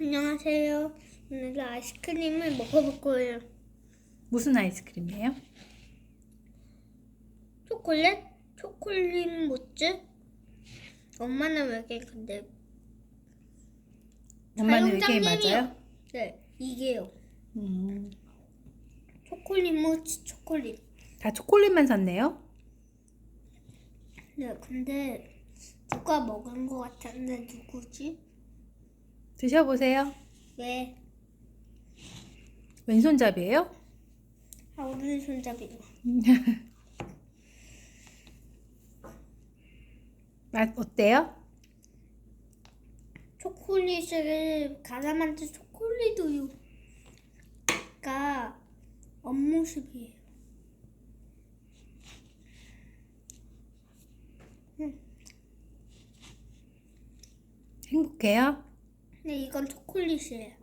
안녕하세요. 오늘 아이스크림을 먹어볼 거예요. 무슨 아이스크림이에요? 초콜릿? 초콜릿 모찌? 엄마는 외계인 근데 엄마는. 외계인 맞아요? 네 이게요. 음, 초콜릿 모찌 초콜릿. 다 초콜릿만 샀네요. 네 근데 누가 먹은 것 같은데 누구지? 드셔보세요. 왜? 왼손잡이에요? 아 우리 손잡이요. 맛 어때요? 초콜릿을 만든 초콜릿 우유가 겉모습이에요. 행복해요? 네, 이건 초콜릿이에요.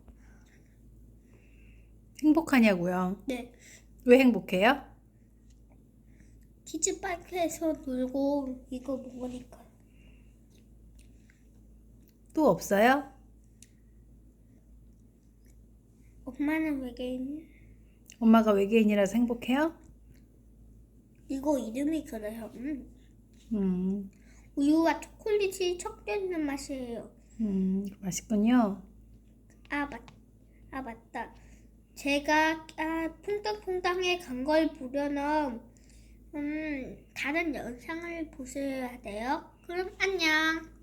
행복하냐고요? 네, 왜 행복해요? 키즈파크에서 놀고 이거 먹으니까. 또 없어요? 엄마는 외계인. 엄마가 외계인이라서 행복해요? 이거 이름이 그래요. 음. 음, 우유와 초콜릿이 섞여 있는 맛이에요. 음, 맛있군요. 아, 맞, 아 맞다. 제가 아, 퐁당퐁당에 간 걸 보려면 음, 다른 영상을 보셔야 돼요. 그럼 안녕.